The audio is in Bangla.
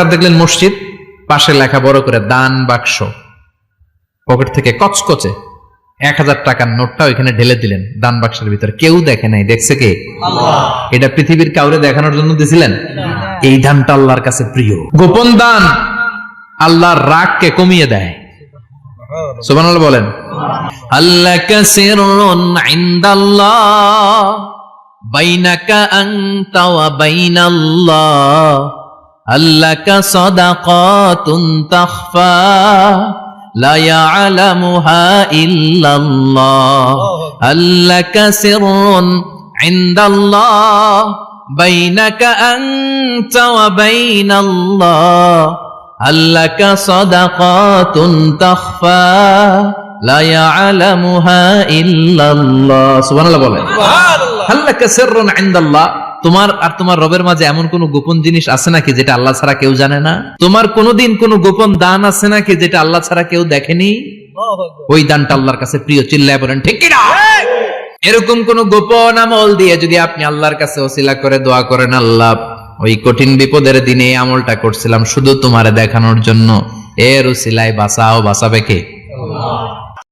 হঠাৎ দেখলেন মসজিদ পাশে লেখা বড় করে দান বাক্স। পকেট থেকে কচকচে এক হাজার টাকার নোটটা ওইখানে ঢেলে দিলেন দান বাক্সের ভিতরে। কেউ দেখে নাই দেখছে কে? এটা পৃথিবীর কাউরে দেখানোর জন্য দিছিলেন? এই দানটা আল্লাহর কাছে প্রিয়। গোপন দান আল্লাহর রাগকে কমিয়ে দেয়। সুবহানাল্লাহ বলেন। আল্লাহ বাইনাকা বাইনাল্লাহ। আল্লাকা সাদাকাতুন তাখফা لا يعلمها إلا الله ألك سر عند الله بينك أنت وبين الله ألك صدقات تخفى لا يعلمها إلا الله سبحان الله বলেন আল্লাহকে সিররুন ইনদাল্লাহ তোমার আর তোমার রবের মাঝে এমন কোন গোপন জিনিস আছে নাকি যেটা আল্লাহ ছাড়া কেউ জানে না? তোমার কোনোদিন কোনো গোপন দান আছে নাকি যেটা আল্লাহ ছাড়া কেউ দেখেনি? ওই দানটা আল্লাহর কাছে প্রিয়, চিল্লায় বলেন, ঠিক কিনা এরকম কোন গোপন আমল দিয়ে যদি আপনি আল্লাহর কাছে ওসিলা করে, দোয়া করেন, আল্লাহ, ওই কঠিন বিপদের দিনে আমলটা করছিলাম, শুধু তোমারে দেখানোর জন্য। এর ওসিলায় বাঁচাও, বাঁচাবে কে?